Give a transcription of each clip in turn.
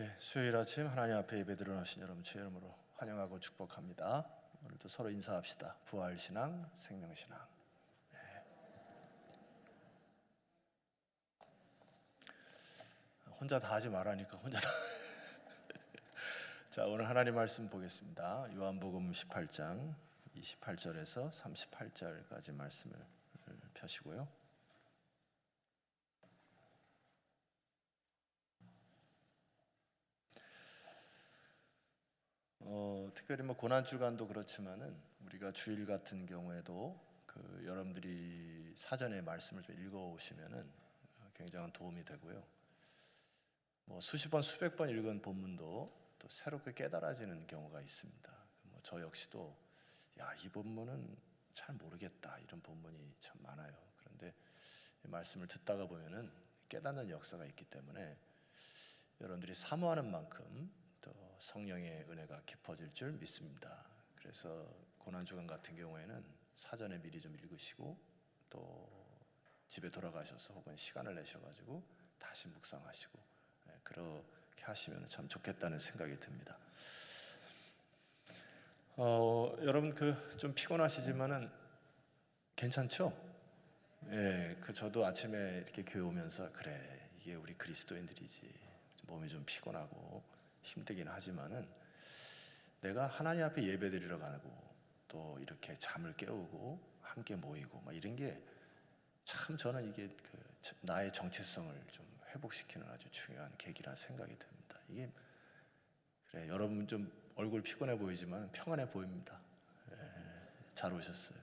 예, 수요일 아침 하나님 앞에 예배드려 나신 여러분 주의 이름으로 환영하고 축복합니다. 오늘도 서로 인사합시다. 부활 신앙, 생명 신앙. 예. 혼자 다 하지 말라니까 혼자 다. 자, 오늘 하나님 말씀 보겠습니다. 요한복음 18장 28절에서 38절까지 말씀을 펴시고요. 어, 특별히 뭐 고난 주간도 그렇지만은 우리가 주일 같은 경우에도 그 여러분들이 사전에 말씀을 좀 읽어 오시면은 굉장한 도움이 되고요. 뭐 수십 번 수백 번 읽은 본문도 또 새롭게 깨달아지는 경우가 있습니다. 뭐 저 역시도 야 이 본문은 잘 모르겠다 이런 본문이 참 많아요. 그런데 이 말씀을 듣다가 보면은 깨닫는 역사가 있기 때문에 여러분들이 사모하는 만큼 또 성령의 은혜가 깊어질 줄 믿습니다. 그래서 고난 주간 같은 경우에는 사전에 미리 좀 읽으시고 또 집에 돌아가셔서 혹은 시간을 내셔가지고 다시 묵상하시고 예, 그렇게 하시면 참 좋겠다는 생각이 듭니다. 어, 여러분 그 좀 피곤하시지만은 괜찮죠? 예, 그 저도 아침에 이렇게 교회 오면서 그래 이게 우리 그리스도인들이지 몸이 좀 피곤하고 힘들긴 하지만은 내가 하나님 앞에 예배드리러 가고 또 이렇게 잠을 깨우고 함께 모이고 막 이런 게 참 저는 이게 그 나의 정체성을 좀 회복시키는 아주 중요한 계기라 생각이 듭니다. 이게 그래 여러분 좀 얼굴 피곤해 보이지만 평안해 보입니다. 예, 잘 오셨어요.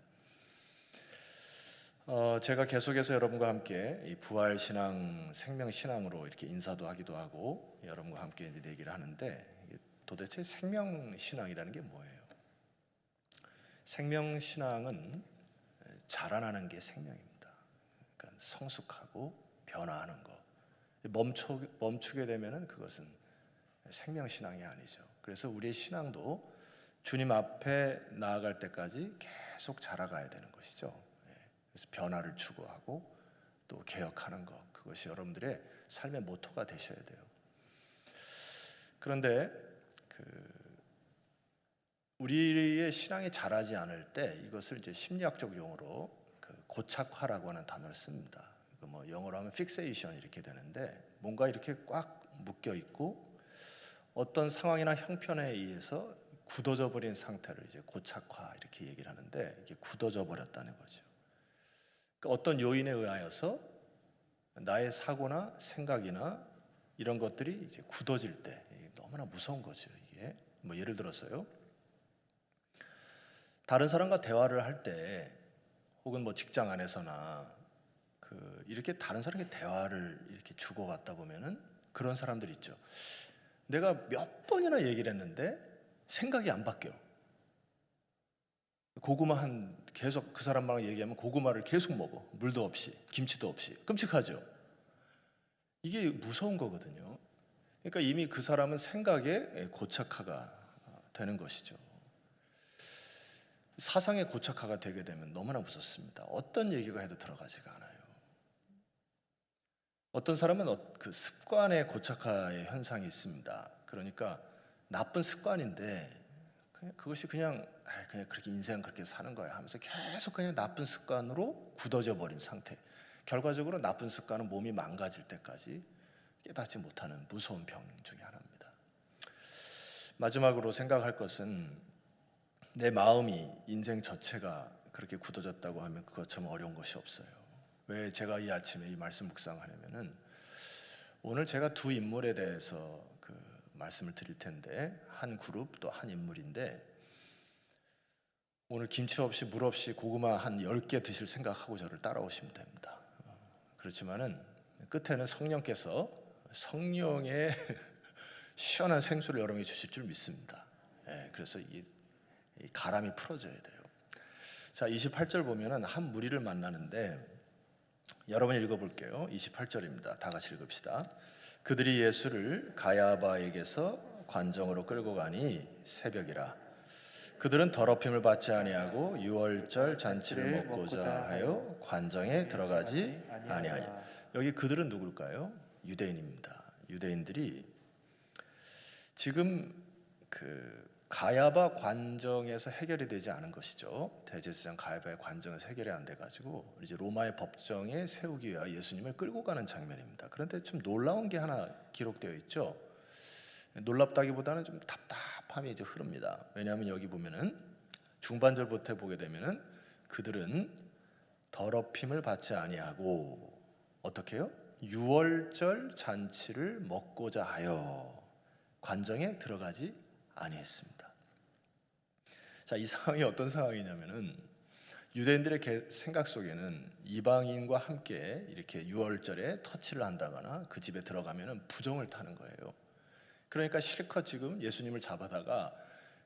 어, 제가 계속해서 여러분과 함께 이 부활 신앙, 생명 신앙으로 이렇게 인사도 하기도 하고 여러분과 함께 이제 얘기를 하는데 도대체 생명 신앙이라는 게 뭐예요? 생명 신앙은 자라나는 게 생명입니다. 그러니까 성숙하고 변화하는 거. 멈추, 멈추게 되면은 그것은 생명 신앙이 아니죠. 그래서 우리의 신앙도 주님 앞에 나아갈 때까지 계속 자라가야 되는 것이죠. 예. 그래서 변화를 추구하고 또 개혁하는 것 그것이 여러분들의 삶의 모토가 되셔야 돼요. 그런데 그 우리의 신앙이 자라지 않을 때 이것을 이제 심리학적 용어로 그 고착화라고 하는 단어를 씁니다. 그뭐 영어로 하면 픽세이션 이렇게 되는데 뭔가 이렇게 꽉 묶여 있고 어떤 상황이나 형편에 의해서 굳어져 버린 상태를 이제 고착화 이렇게 얘기를 하는데 이게 굳어져 버렸다는 거죠. 어떤 요인에 의하여서 나의 사고나 생각이나 이런 것들이 이제 굳어질 때 너무나 무서운 거죠. 이게 뭐 예를 들어서요. 다른 사람과 대화를 할 때 혹은 뭐 직장 안에서나 그 이렇게 다른 사람과 대화를 이렇게 주고받다 보면은 그런 사람들 있죠. 내가 몇 번이나 얘기를 했는데 생각이 안 바뀌어. 고구마 한 계속 그 사람만 얘기하면 고구마를 계속 먹어. 물도 없이, 김치도 없이. 끔찍하죠. 이게 무서운 거거든요. 그러니까 이미 그 사람은 생각에 고착화가 되는 것이죠. 사상에 고착화가 되게 되면 너무나 무섭습니다. 어떤 얘기가 해도 들어가지가 않아요. 어떤 사람은 어, 그 습관의 고착화의 현상이 있습니다. 그러니까 나쁜 습관인데 그것이 그냥 그냥 그렇게 인생 그렇게 사는 거야 하면서 계속 그냥 나쁜 습관으로 굳어져 버린 상태. 결과적으로 나쁜 습관은 몸이 망가질 때까지 깨닫지 못하는 무서운 병 중에 하나입니다. 마지막으로 생각할 것은 내 마음이 인생 전체가 그렇게 굳어졌다고 하면 그것처럼 어려운 것이 없어요. 왜 제가 이 아침에 이 말씀 묵상하냐면은 오늘 제가 두 인물에 대해서 그 말씀을 드릴 텐데 한 그룹 또 한 인물인데 오늘 김치 없이 물 없이 고구마 한 10개 드실 생각하고 저를 따라오시면 됩니다. 그렇지만은 끝에는 성령께서 성령의 시원한 생수를 여러분이 주실 줄 믿습니다. 예, 그래서 이, 이 가람이 풀어져야 돼요. 자, 28절 보면은 한 무리를 만나는데 여러분 읽어볼게요. 28절입니다. 다 같이 읽읍시다. 그들이 예수를 가야바에게서 관정으로 끌고 가니 새벽이라. 그들은 더럽힘을 받지 아니하고 유월절 잔치를 네, 먹고자 하여 관정에 들어가지 아니하니. 여기 그들은 누굴까요? 유대인입니다. 유대인들이 지금 그 가야바 관정에서 해결이 되지 않은 것이죠. 대제사장 가야바의 관정에서 해결이 안 돼 가지고 이제 로마의 법정에 세우기 위하여 예수님을 끌고 가는 장면입니다. 그런데 좀 놀라운 게 하나 기록되어 있죠. 놀랍다기보다는 좀 답답함이 이제 흐릅니다. 왜냐하면 여기 보면은 중반절부터 보게 되면은 그들은 더럽힘을 받지 아니하고 어떻게 해요? 유월절 잔치를 먹고자 하여 관정에 들어가지 아니했습니다. 자, 이 상황이 어떤 상황이냐면은 유대인들의 개- 생각 속에는 이방인과 함께 이렇게 유월절에 터치를 한다거나 그 집에 들어가면은 부정을 타는 거예요. 그러니까 실컷 지금 예수님을 잡아다가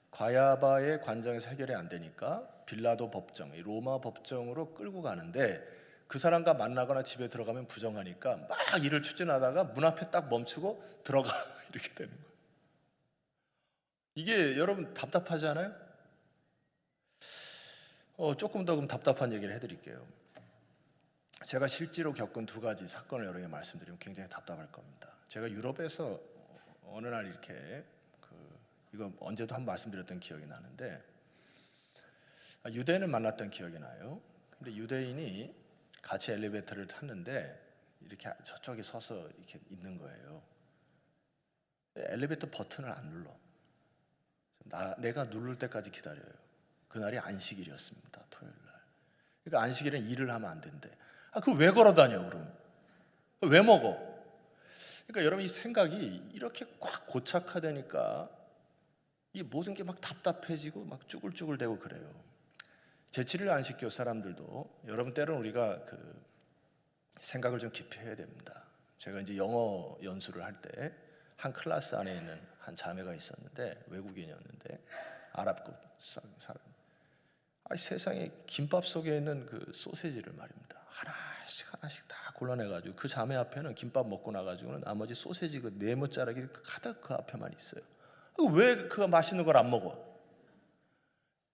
과야바의 관정에서 해결이 안 되니까 빌라도 법정, 이 로마 법정으로 끌고 가는데 그 사람과 만나거나 집에 들어가면 부정하니까 막 일을 추진하다가 문 앞에 딱 멈추고 들어가 이렇게 되는 거예요. 이게 여러분 답답하지 않아요? 어, 조금 더 그럼 답답한 얘기를 해드릴게요. 제가 실제로 겪은 두 가지 사건을 여러 개 말씀드리면 굉장히 답답할 겁니다. 제가 유럽에서 어느 날 이렇게 그 이거 언제도 한번 말씀드렸던 기억이 나는데 아, 유대인을 만났던 기억이 나요. 근데 유대인이 같이 엘리베이터를 탔는데 이렇게 저쪽에 서서 이렇게 있는 거예요. 엘리베이터 버튼을 안 눌러. 나, 내가 누를 때까지 기다려요. 그날이 안식일이었습니다. 토요일 날. 그러니까 안식일엔 일을 하면 안 된대. 아, 그걸 왜 걸어 다녀, 그럼? 왜 먹어? 그러니까 여러분 이 생각이 이렇게 꽉 고착화되니까 이 모든 게 막 답답해지고 막 쭈글쭈글대고 그래요. 제치를 안 시켜 사람들도 여러분 때로는 우리가 그 생각을 좀 깊이 해야 됩니다. 제가 이제 영어 연수를 할 때 한 클래스 안에 있는 한 자매가 있었는데 외국인이었는데 아랍 사람. 아 세상에 김밥 속에 있는 그 소세지를 말입니다. 하나씩 하나씩 다 골라내가지고 그 자매 앞에는 김밥 먹고 나가지고는 나머지 소세지 그 네모 자락이 가득 그 앞에만 있어요. 왜 그거 맛있는 걸 안 먹어?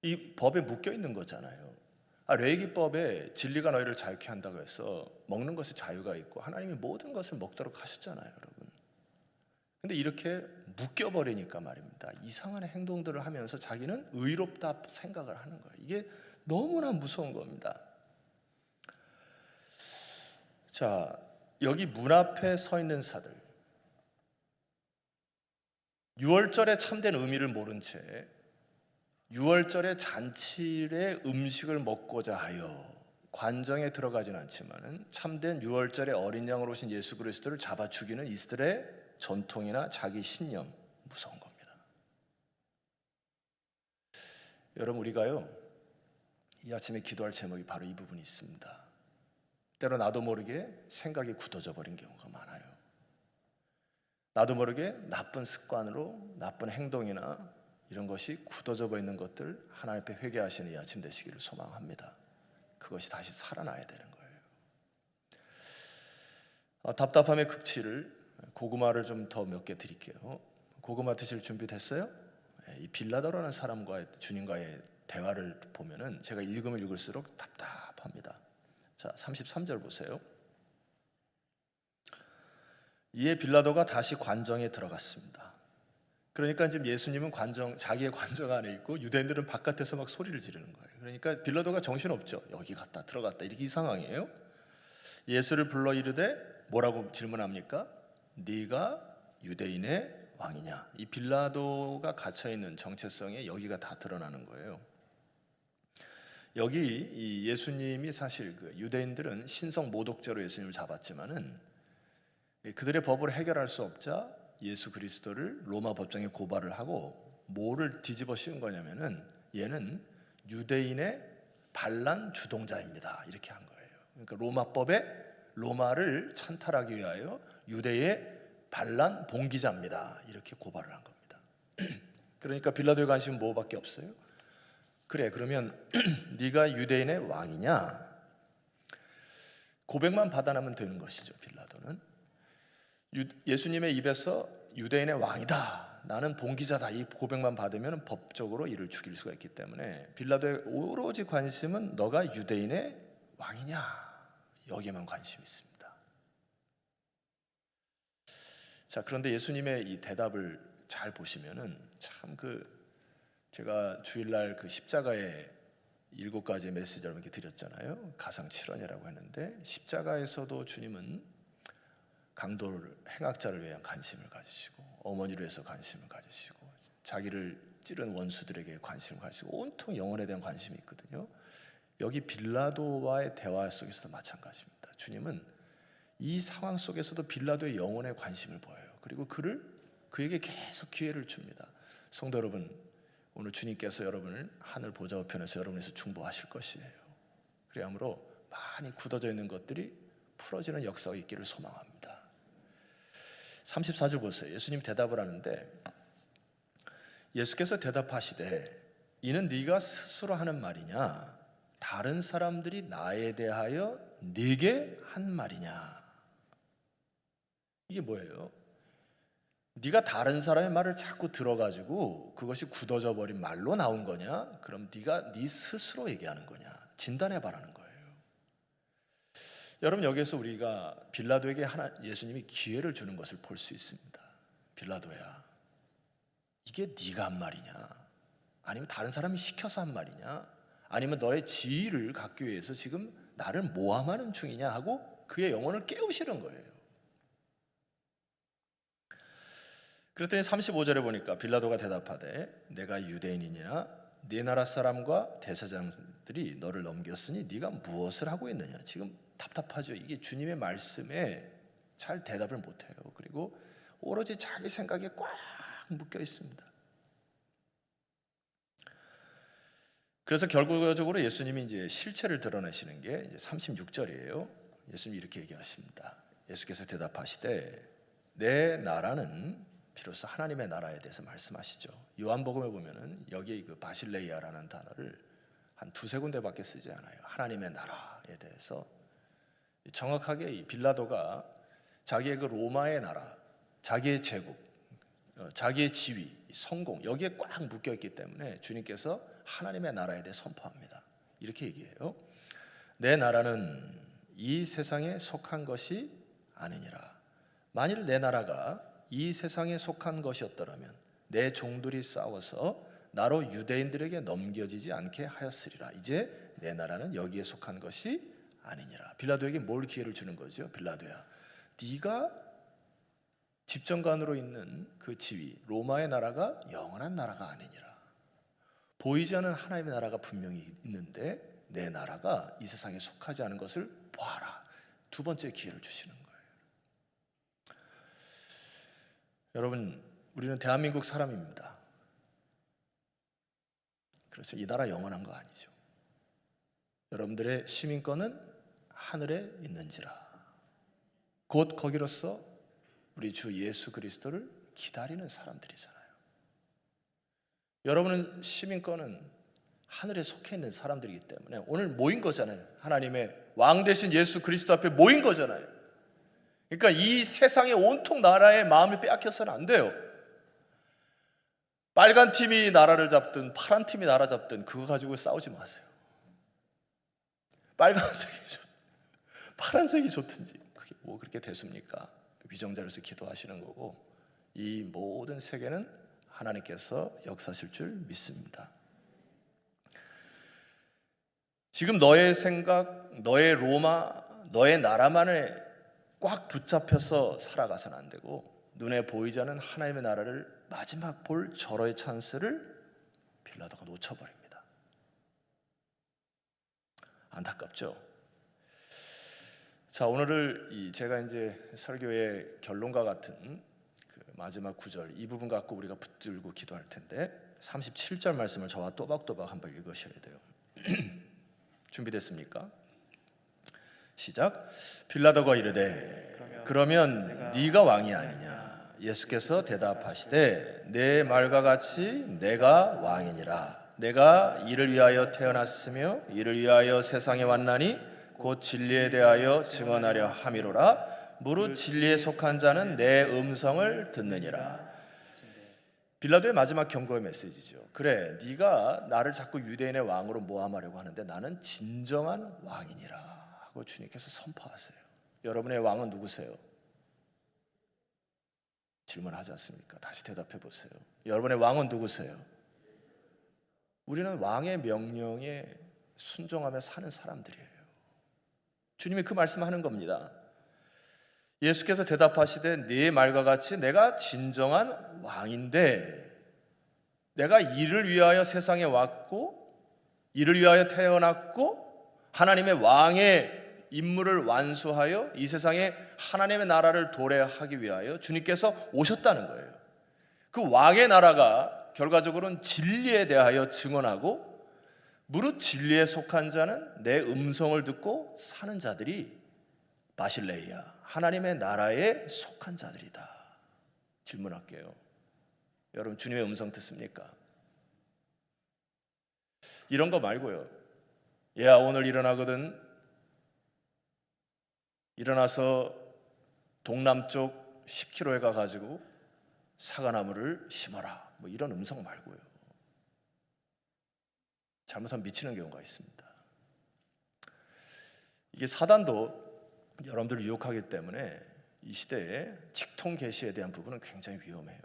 이 법에 묶여 있는 거잖아요. 아, 레이기법에 진리가 너희를 자유케 한다고 해서 먹는 것에 자유가 있고 하나님이 모든 것을 먹도록 하셨잖아요, 여러분. 근데 이렇게 묶여 버리니까 말입니다. 이상한 행동들을 하면서 자기는 의롭다 생각을 하는 거예요. 이게 너무나 무서운 겁니다. 자, 여기 문 앞에 서 있는 사들. 6월절에 참된 의미를 모른 채 6월절에 잔치의 음식을 먹고자 하여 관정에 들어가진 않지만은 참된 6월절에 어린 양으로 오신 예수 그리스도를 잡아 죽이는 이스라엘의 전통이나 자기 신념 무서운 겁니다. 여러분 우리가요 이 아침에 기도할 제목이 바로 이 부분이 있습니다. 때로 나도 모르게 생각이 굳어져 버린 경우가 많아요. 나도 모르게 나쁜 습관으로 나쁜 행동이나 이런 것이 굳어져 있는 것들 하나님 앞에 회개하시는 이 아침 되시기를 소망합니다. 그것이 다시 살아나야 되는 거예요. 아, 답답함의 극치를 고구마를 좀 더 몇 개 드릴게요. 고구마 드실 준비 됐어요? 예, 이 빌라도라는 사람과의 주님과의 대화를 보면은 제가 읽으면 읽을수록 답답합니다. 자, 33절 보세요. 이에 빌라도가 다시 관정에 들어갔습니다. 그러니까 지금 예수님은 관정 자기의 관정 안에 있고 유대인들은 바깥에서 막 소리를 지르는 거예요. 그러니까 빌라도가 정신 없죠. 여기 갔다 들어갔다 이렇게 이 상황이에요. 예수를 불러 이르되 뭐라고 질문합니까? 네가 유대인의 왕이냐? 이 빌라도가 갇혀 있는 정체성에 여기가 다 드러나는 거예요. 여기 이 예수님이 사실 그 유대인들은 신성 모독죄로 예수님을 잡았지만은 그들의 법을 해결할 수 없자 예수 그리스도를 로마 법정에 고발을 하고 뭐를 뒤집어 씌운 거냐면은 얘는 유대인의 반란 주동자입니다. 이렇게 한 거예요. 그러니까 로마법에 로마를 찬탈하기 위하여 유대의 반란 봉기자입니다. 이렇게 고발을 한 겁니다. 그러니까 빌라도의 관심은 뭐밖에 없어요? 그래 그러면 네가 유대인의 왕이냐? 고백만 받아내면 되는 것이죠. 빌라도는 예수님의 입에서 유대인의 왕이다. 나는 봉기자다. 이 고백만 받으면 법적으로 이를 죽일 수가 있기 때문에 빌라도의 오로지 관심은 너가 유대인의 왕이냐? 여기에만 관심이 있습니다. 자, 그런데 예수님의 이 대답을 잘 보시면은 참 그 제가 주일날 그 십자가의 일곱 가지의 메시지를 이렇게 드렸잖아요. 가상 칠원이라고 했는데 십자가에서도 주님은 강도를 행악자를 위한 관심을 가지시고 어머니를 위해서 관심을 가지시고 자기를 찌른 원수들에게 관심을 가지고 온통 영혼에 대한 관심이 있거든요. 여기 빌라도와의 대화 속에서도 마찬가지입니다. 주님은 이 상황 속에서도 빌라도의 영혼에 관심을 보여요. 그리고 그를 그에게 계속 기회를 줍니다. 성도 여러분, 오늘 주님께서 여러분을 하늘 보좌 우편에서 여러분에서 중보하실 것이에요. 그러므로 많이 굳어져 있는 것들이 풀어지는 역사가 있기를 소망합니다. 34절 보세요. 예수님 대답을 하는데 예수께서 대답하시되 이는 네가 스스로 하는 말이냐 다른 사람들이 나에 대하여 네게 한 말이냐 이게 뭐예요? 네가 다른 사람의 말을 자꾸 들어가지고 그것이 굳어져 버린 말로 나온 거냐? 그럼 네가 네 스스로 얘기하는 거냐? 진단해 봐라는 거예요. 여러분 여기에서 우리가 빌라도에게 하나 예수님이 기회를 주는 것을 볼 수 있습니다. 빌라도야, 이게 네가 한 말이냐? 아니면 다른 사람이 시켜서 한 말이냐? 아니면 너의 지위를 갖기 위해서 지금 나를 모함하는 중이냐 하고 그의 영혼을 깨우시는 거예요. 그랬더니 35절에 보니까 빌라도가 대답하되 내가 유대인이냐 네 나라 사람과 대사장들이 너를 넘겼으니 네가 무엇을 하고 있느냐? 지금 답답하죠. 이게 주님의 말씀에 잘 대답을 못해요. 그리고 오로지 자기 생각에 꽉 묶여 있습니다. 그래서 결과적으로 예수님이 이제 실체를 드러내시는 게 이제 36절이에요. 예수님이 이렇게 얘기하십니다. 예수께서 대답하시되 내 나라는 비로소 하나님의 나라에 대해서 말씀하시죠. 요한복음에 보면은 여기 그 바실레이아라는 단어를 한 두세 군데밖에 쓰지 않아요. 하나님의 나라에 대해서 정확하게 이 빌라도가 자기의 그 로마의 나라, 자기의 제국, 어, 자기의 지위, 성공 여기에 꽉 묶여 있기 때문에 주님께서 하나님의 나라에 대해 선포합니다. 이렇게 얘기해요. 내 나라는 이 세상에 속한 것이 아니니라. 만일 내 나라가 이 세상에 속한 것이었더라면 내 종들이 싸워서 나로 유대인들에게 넘겨지지 않게 하였으리라. 이제 내 나라는 여기에 속한 것이 아니니라. 빌라도에게 뭘 기회를 주는 거죠? 빌라도야. 네가 집정관으로 있는 그 지위, 로마의 나라가 영원한 나라가 아니니라. 보이지 않는 하나님의 나라가 분명히 있는데 내 나라가 이 세상에 속하지 않은 것을 보아라. 두 번째 기회를 주시는 거예요. 여러분, 우리는 대한민국 사람입니다. 그렇죠. 이 나라 영원한 거 아니죠. 여러분들의 시민권은 하늘에 있는지라. 곧 거기로서 우리 주 예수 그리스도를 기다리는 사람들이잖아요. 여러분은 시민권은 하늘에 속해 있는 사람들이기 때문에 오늘 모인 거잖아요. 하나님의 왕 대신 예수 그리스도 앞에 모인 거잖아요. 그러니까 이 세상의 온통 나라의 마음을 빼앗겨서는 안 돼요. 빨간 팀이 나라를 잡든 파란 팀이 나라 잡든 그거 가지고 싸우지 마세요. 빨간색이 좋, 파란색이 좋든지 그게 뭐 그렇게 됐습니까? 위정자로서 기도하시는 거고 이 모든 세계는 하나님께서 역사실 줄 믿습니다. 지금 너의 생각, 너의 로마, 너의 나라만을 꽉 붙잡혀서 살아가서는 안 되고 눈에 보이지 않는 하나님의 나라를 마지막 볼 절호의 찬스를 빌라도가 놓쳐버립니다. 안타깝죠. 자 오늘을 제가 이제 설교의 결론과 같은 그 마지막 구절 이 부분 갖고 우리가 붙들고 기도할 텐데 37절 말씀을 저와 또박또박 한번 읽으셔야 돼요. 준비됐습니까? 시작. 빌라도가 이르되 그러면 네가 왕이 아니냐? 예수께서 대답하시되 내 말과 같이 내가 왕이니라. 내가 이를 위하여 태어났으며 이를 위하여 세상에 왔나니 곧 진리에 대하여 증언하려 함이로라. 무릇 진리에 속한 자는 내 음성을 듣느니라. 빌라도의 마지막 경고의 메시지죠. 그래, 네가 나를 자꾸 유대인의 왕으로 모함하려고 하는데 나는 진정한 왕이니라. 하고 주님께서 선포하세요. 여러분의 왕은 누구세요? 질문하지 않습니까? 다시 대답해 보세요. 여러분의 왕은 누구세요? 우리는 왕의 명령에 순종하며 사는 사람들이에요. 주님이 그 말씀하는 겁니다. 예수께서 대답하시되 네 말과 같이 내가 진정한 왕인데 내가 이를 위하여 세상에 왔고 이를 위하여 태어났고 하나님의 왕의 임무를 완수하여 이 세상에 하나님의 나라를 도래하기 위하여 주님께서 오셨다는 거예요. 그 왕의 나라가 결과적으로는 진리에 대하여 증언하고 무릇 진리에 속한 자는 내 음성을 듣고 사는 자들이 바실레이야 하나님의 나라에 속한 자들이다. 질문할게요. 여러분 주님의 음성 듣습니까? 이런 거 말고요. 야 오늘 일어나거든 일어나서 동남쪽 10km에 가 가지고 사과나무를 심어라. 뭐 이런 음성 말고요. 잘못하면 미치는 경우가 있습니다. 이게 사단도 여러분들 유혹하기 때문에 이 시대에 직통 계시에 대한 부분은 굉장히 위험해요.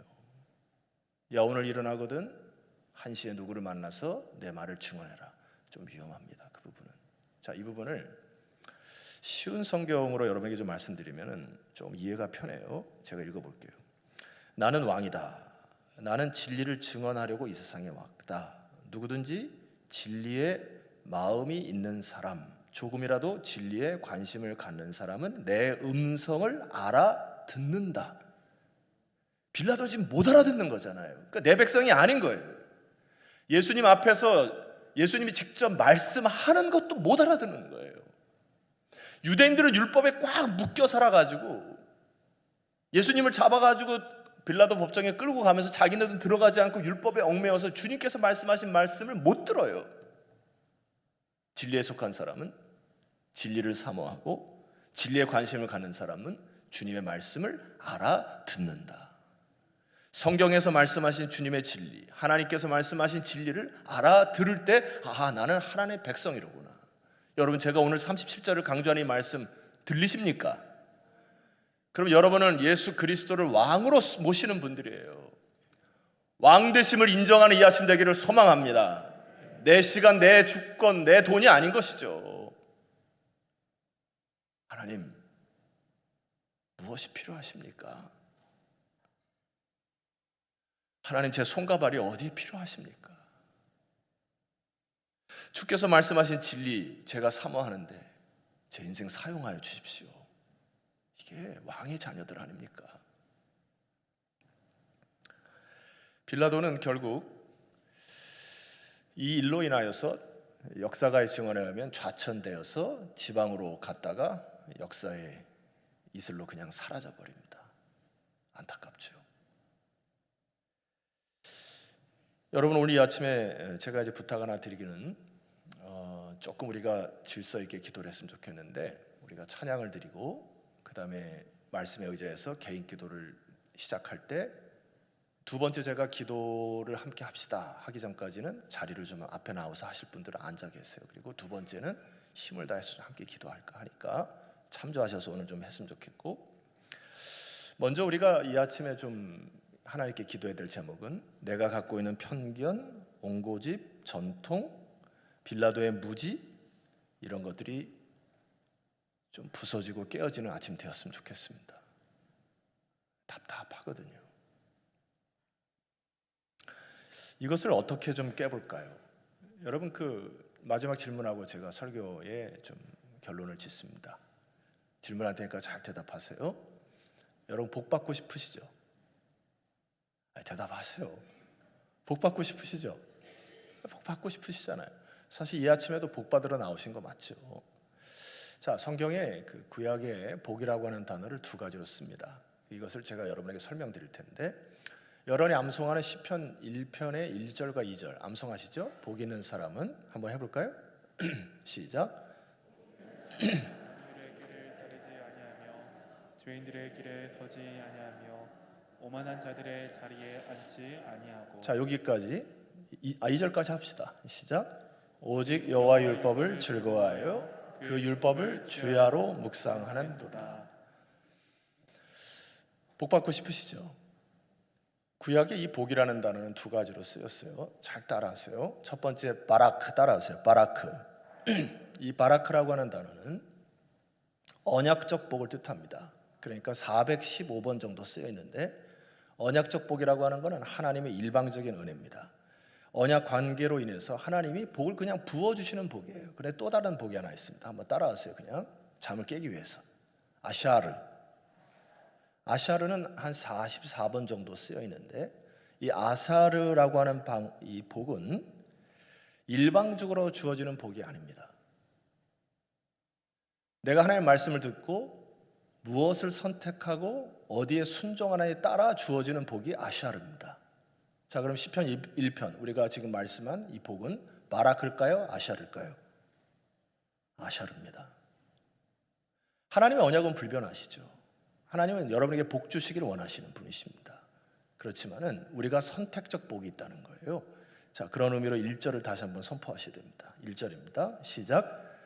야 오늘 일어나거든 한 시에 누구를 만나서 내 말을 증언해라. 좀 위험합니다. 그 부분은. 자, 이 부분을 쉬운 성경으로 여러분에게 좀 말씀드리면은 좀 이해가 편해요. 제가 읽어볼게요. 나는 왕이다. 나는 진리를 증언하려고 이 세상에 왔다. 누구든지 진리의 마음이 있는 사람, 조금이라도 진리에 관심을 갖는 사람은 내 음성을 알아 듣는다. 빌라도 지금 못 알아듣는 거잖아요. 그러니까 내 백성이 아닌 거예요. 예수님 앞에서 예수님이 직접 말씀하는 것도 못 알아듣는 거예요. 유대인들은 율법에 꽉 묶여 살아가지고 예수님을 잡아가지고 빌라도 법정에 끌고 가면서 자기네들은 들어가지 않고 율법에 얽매여서 주님께서 말씀하신 말씀을 못 들어요. 진리에 속한 사람은 진리를 사모하고 진리에 관심을 갖는 사람은 주님의 말씀을 알아듣는다. 성경에서 말씀하신 주님의 진리, 하나님께서 말씀하신 진리를 알아들을 때, 아, 나는 하나님의 백성이로구나. 여러분, 제가 오늘 37절을 강조하는 이 말씀 들리십니까? 그럼 여러분은 예수 그리스도를 왕으로 모시는 분들이에요. 왕 되심을 인정하는 이하심 되기를 소망합니다. 내 시간, 내 주권, 내 돈이 아닌 것이죠. 하나님, 무엇이 필요하십니까? 하나님 제 손과 발이 어디에 필요하십니까? 주께서 말씀하신 진리 제가 사모하는데 제 인생 사용하여 주십시오. 이게 왕의 자녀들 아닙니까? 빌라도는 결국 이 일로 인하여서 역사가의 증언에 의하면 좌천되어서 지방으로 갔다가 역사의 이슬로 그냥 사라져 버립니다. 안타깝죠. 여러분 오늘 이 아침에 제가 이제 부탁 하나 드리기는 어, 조금 우리가 질서 있게 기도를 했으면 좋겠는데 우리가 찬양을 드리고 그 다음에 말씀에 의지해서 개인 기도를 시작할 때 두 번째 제가 기도를 함께 합시다 하기 전까지는 자리를 좀 앞에 나와서 하실 분들은 앉아 계세요. 그리고 두 번째는 힘을 다해서 좀 함께 기도할까 하니까 참조하셔서 오늘 좀 했으면 좋겠고 먼저 우리가 이 아침에 좀 하나님께 기도해야 될 제목은 내가 갖고 있는 편견, 옹고집, 전통, 빌라도의 무지 이런 것들이 좀 부서지고 깨어지는 아침 되었으면 좋겠습니다. 답답하거든요. 이것을 어떻게 좀 깨볼까요? 여러분 그 마지막 질문하고 제가 설교에 좀 결론을 짓습니다. 질문할 테니까 잘 대답하세요. 여러분 복 받고 싶으시죠? 대답하세요. 복 받고 싶으시죠? 복 받고 싶으시잖아요. 사실 이 아침에도 복 받으러 나오신 거 맞죠? 자, 성경에 그 구약의 복이라고 하는 단어를 두 가지로 씁니다. 이것을 제가 여러분에게 설명드릴 텐데 여러분이 암송하는 시편 1편의 1절과 2절 암송하시죠? 복 있는 사람은 한번 해 볼까요? 시작. 죄인들의 길을 따르지 아니하며 죄인들의 길에 서지 아니하며 오만한 자들의 자리에 앉지 아니하고 자 여기까지 이, 아, 2절까지 합시다. 시작. 오직 여호와 율법을 즐거워하여 그 율법을 주야로 묵상하는도다. 복 받고 싶으시죠? 구약에 이 복이라는 단어는 두 가지로 쓰였어요. 잘 따라하세요. 첫 번째 바라크 따라하세요. 바라크. 이 바라크라고 하는 단어는 언약적 복을 뜻합니다. 그러니까 415번 정도 쓰여 있는데 언약적 복이라고 하는 것은 하나님의 일방적인 은혜입니다. 언약 관계로 인해서 하나님이 복을 그냥 부어 주시는 복이에요. 그래 또 다른 복이 하나 있습니다. 한번 따라하세요. 그냥 잠을 깨기 위해서. 아샤르. 아샤르는 한 44번 정도 쓰여 있는데 이 아사르라고 하는 방, 이 복은 일방적으로 주어지는 복이 아닙니다. 내가 하나님의 말씀을 듣고 무엇을 선택하고 어디에 순종하나에 따라 주어지는 복이 아샤르입니다. 자, 그럼 시편 1편 우리가 지금 말씀한 이 복은 바라클까요? 아샤르일까요? 아샤르입니다. 하나님의 언약은 불변하시죠. 하나님은 여러분에게 복 주시기를 원하시는 분이십니다. 그렇지만은 우리가 선택적 복이 있다는 거예요. 자, 그런 의미로 1절을 다시 한번 선포하셔야 됩니다. 1절입니다. 시작.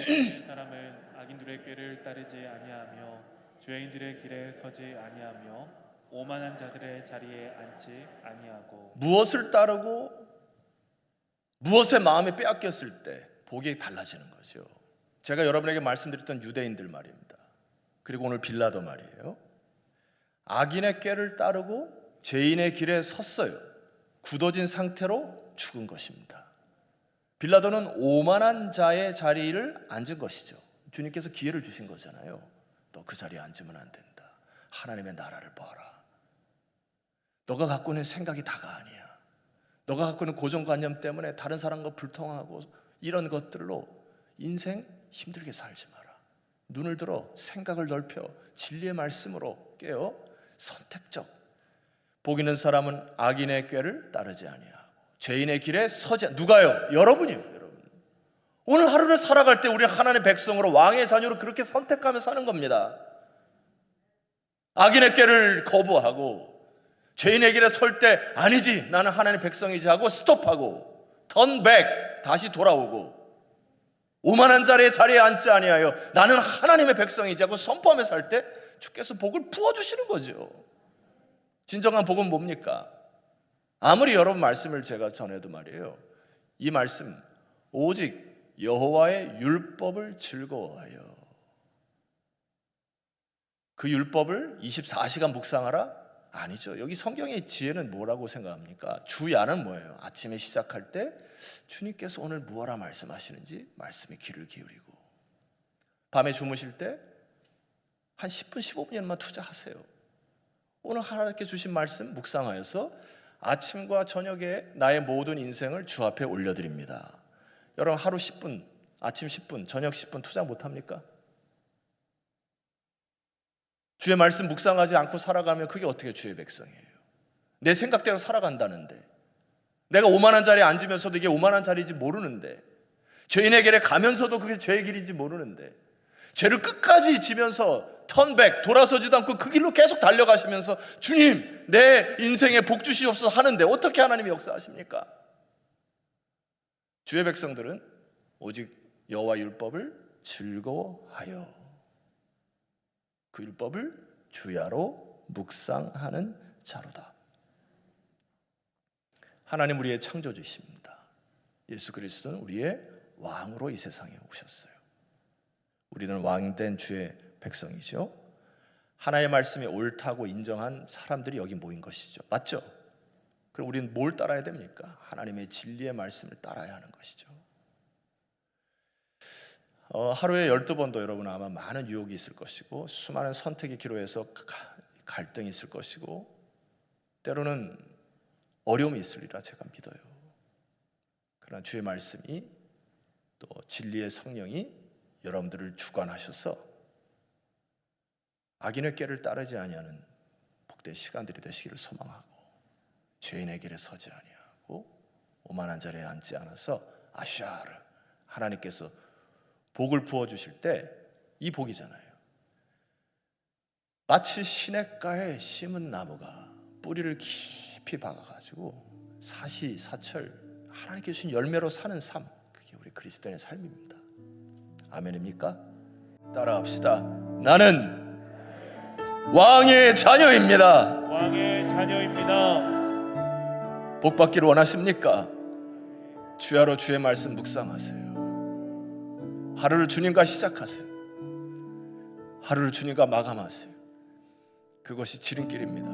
이 사람은 악인들의 꾀를 따르지 아니하며 죄인들의 길에 서지 아니하며 오만한 자들의 자리에 앉지 아니하고 무엇을 따르고 무엇의 마음에 빼앗겼을 때 복이 달라지는 거죠. 제가 여러분에게 말씀드렸던 유대인들 말입니다. 그리고 오늘 빌라도 말이에요. 악인의 꾀를 따르고 죄인의 길에 섰어요. 굳어진 상태로 죽은 것입니다. 빌라도는 오만한 자의 자리를 앉은 것이죠. 주님께서 기회를 주신 거잖아요. 너 그 자리에 앉으면 안 된다. 하나님의 나라를 봐라. 너가 갖고 있는 생각이 다가 아니야. 너가 갖고 있는 고정관념 때문에 다른 사람과 불통하고 이런 것들로 인생 힘들게 살지 마라. 눈을 들어 생각을 넓혀 진리의 말씀으로 깨어 선택적 복 있는 사람은 악인의 꾀를 따르지 아니하고 죄인의 길에 서지 않- 누가요? 여러분이요, 여러분. 오늘 하루를 살아갈 때 우리 하나님의 백성으로 왕의 자녀로 그렇게 선택하며 사는 겁니다. 악인의 꾀를 거부하고 죄인의 길에 설 때 아니지 나는 하나님의 백성이지 하고 스톱하고 턴백 다시 돌아오고 오만한 자리에 자리에 앉지 아니하여 나는 하나님의 백성이지 하고 선포하며 살 때 주께서 복을 부어 주시는 거죠. 진정한 복은 뭡니까? 아무리 여러분 말씀을 제가 전해도 말이에요. 이 말씀 오직 여호와의 율법을 즐거워하여 그 율법을 24시간 묵상하라? 아니죠. 여기 성경의 지혜는 뭐라고 생각합니까? 주야는 뭐예요? 아침에 시작할 때 주님께서 오늘 무엇라 말씀하시는지 말씀에 귀를 기울이고 밤에 주무실 때 한 10분 15분만 투자하세요. 오늘 하나님께 주신 말씀 묵상하여서 아침과 저녁에 나의 모든 인생을 주 앞에 올려드립니다. 여러분 하루 10분, 아침 10분, 저녁 10분 투자 못합니까? 주의 말씀 묵상하지 않고 살아가면 그게 어떻게 주의 백성이에요? 내 생각대로 살아간다는데 내가 오만한 자리에 앉으면서도 이게 오만한 자리인지 모르는데 죄인의 길에 가면서도 그게 죄의 길인지 모르는데 죄를 끝까지 지면서 턴백 돌아서지도 않고 그 길로 계속 달려가시면서 주님 내 인생에 복 주시옵소서 하는데 어떻게 하나님이 역사하십니까? 주의 백성들은 오직 여호와 율법을 즐거워하여 그 율법을 주야로 묵상하는 자로다. 하나님 우리의 창조주이십니다. 예수 그리스도는 우리의 왕으로 이 세상에 오셨어요. 우리는 왕된 주의 백성이죠. 하나님의 말씀이 옳다고 인정한 사람들이 여기 모인 것이죠. 맞죠? 그럼 우리는 뭘 따라야 됩니까? 하나님의 진리의 말씀을 따라야 하는 것이죠. 어, 하루에 12번도 여러분 아마 많은 유혹이 있을 것이고 수많은 선택의 기로에서 가- 갈등이 있을 것이고 때로는 어려움이 있으리라 제가 믿어요. 그러나 주의 말씀이 또 진리의 성령이 여러분들을 주관하셔서 악인의 꾀를 따르지 아니하는 복된 시간들이 되시기를 소망하고 죄인의 길에 서지 아니하고 오만한 자리에 앉지 않아서 아샤르 하나님께서 복을 부어 주실 때 이 복이잖아요. 마치 시냇가에 심은 나무가 뿌리를 깊이 박아 가지고 사시 사철 하나님께 주신 열매로 사는 삶 그게 우리 그리스도인의 삶입니다. 아멘입니까? 따라합시다. 나는 왕의 자녀입니다. 왕의 자녀입니다. 복 받기를 원하십니까? 주야로 주의 말씀 묵상하세요. 하루를 주님과 시작하세요. 하루를 주님과 마감하세요. 그것이 지름길입니다.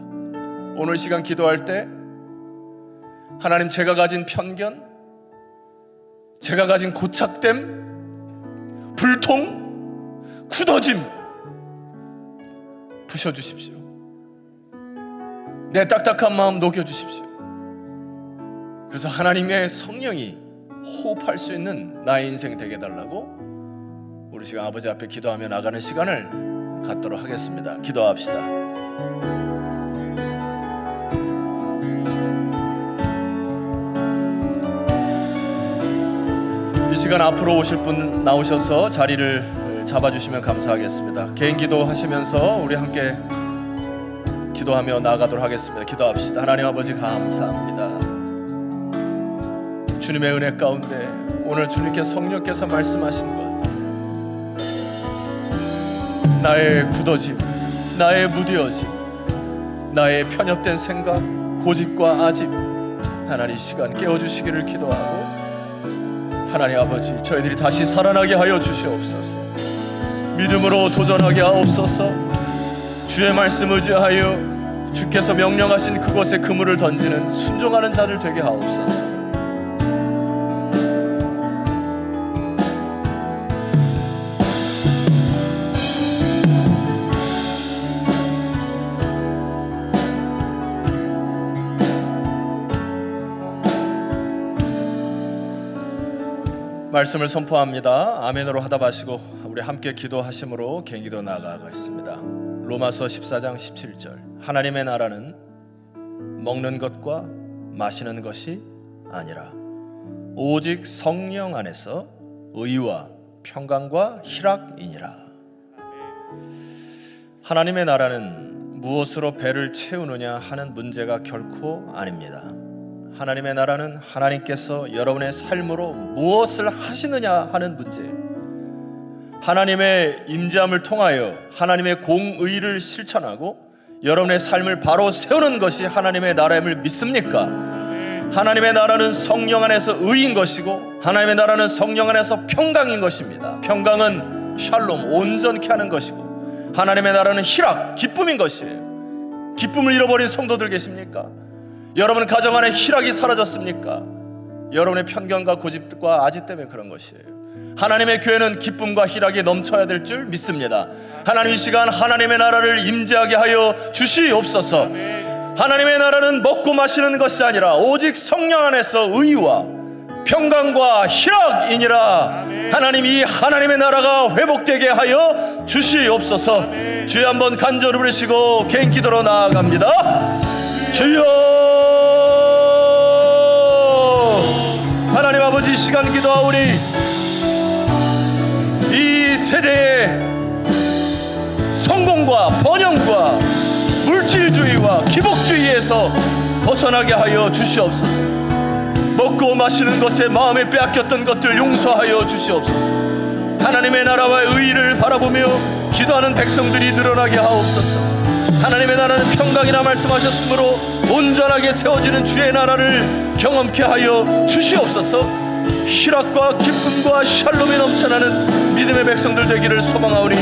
오늘 시간 기도할 때 하나님 제가 가진 편견, 제가 가진 고착됨, 불통, 굳어짐 부셔 주십시오. 내 딱딱한 마음 녹여 주십시오. 그래서 하나님의 성령이 호흡할 수 있는 나의 인생 되게 달라고 우리 시간 아버지 앞에 기도하며 나가는 시간을 갖도록 하겠습니다. 기도합시다. 이 시간 앞으로 오실 분 나오셔서 자리를 잡아주시면 감사하겠습니다. 개인 기도 하시면서 우리 함께 기도하며 나가도록 하겠습니다. 기도합시다. 하나님 아버지 감사합니다. 주님의 은혜 가운데 오늘 주님께 성령께서 말씀하신 것 나의 굳어짐, 나의 무뎌짐, 나의 편협된 생각, 고집과 아집 하나님 이 시간 깨워주시기를 기도하고 하나님 아버지 저희들이 다시 살아나게 하여 주시옵소서. 믿음으로 도전하게 하옵소서. 주의 말씀 의지하여 주께서 명령하신 그곳에 그물을 던지는 순종하는 자들 되게 하옵소서 말씀을 선포합니다. 아멘으로 하다 마시고 우리 함께 기도하심으로 개기도 나아가겠습니다. 로마서 14장 17절 하나님의 나라는 먹는 것과 마시는 것이 아니라 오직 성령 안에서 의와 평강과 희락이니라. 하나님의 나라는 무엇으로 배를 채우느냐 하는 문제가 결코 아닙니다. 하나님의 나라는 하나님께서 여러분의 삶으로 무엇을 하시느냐 하는 문제. 하나님의 임재함을 통하여 하나님의 공의를 실천하고 여러분의 삶을 바로 세우는 것이 하나님의 나라임을 믿습니까? 하나님의 나라는 성령 안에서 의인 것이고 하나님의 나라는 성령 안에서 평강인 것입니다. 평강은 샬롬 온전케 하는 것이고 하나님의 나라는 희락 기쁨인 것이에요. 기쁨을 잃어버린 성도들 계십니까? 여러분 가정 안에 희락이 사라졌습니까? 여러분의 편견과 고집과 아지 때문에 그런 것이에요. 하나님의 교회는 기쁨과 희락이 넘쳐야 될 줄 믿습니다. 하나님 이 시간 하나님의 나라를 임재하게 하여 주시옵소서. 하나님의 나라는 먹고 마시는 것이 아니라 오직 성령 안에서 의와 평강과 희락이니라. 하나님 이 하나님의 나라가 회복되게 하여 주시옵소서. 주여 한번 간절히 부르시고 개인 기도로 나아갑니다. 주여 하나님 아버지 이 시간 기도하오니 이 세대의 성공과 번영과 물질주의와 기복주의에서 벗어나게 하여 주시옵소서. 먹고 마시는 것에 마음에 빼앗겼던 것들 용서하여 주시옵소서. 하나님의 나라와 의의를 바라보며 기도하는 백성들이 늘어나게 하옵소서 하나님의 나라는 평강이라 말씀하셨으므로 온전하게 세워지는 주의 나라를 경험케 하여 주시옵소서. 희락과 기쁨과 샬롬이 넘쳐나는 믿음의 백성들 되기를 소망하오니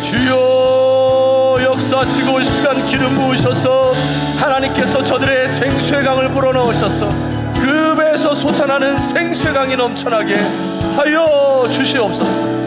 주여 역사하시고 시간 기름 부으셔서 하나님께서 저들의 생수의 강을 불어넣으셔서 그 배에서 솟아나는 생수의 강이 넘쳐나게 하여 주시옵소서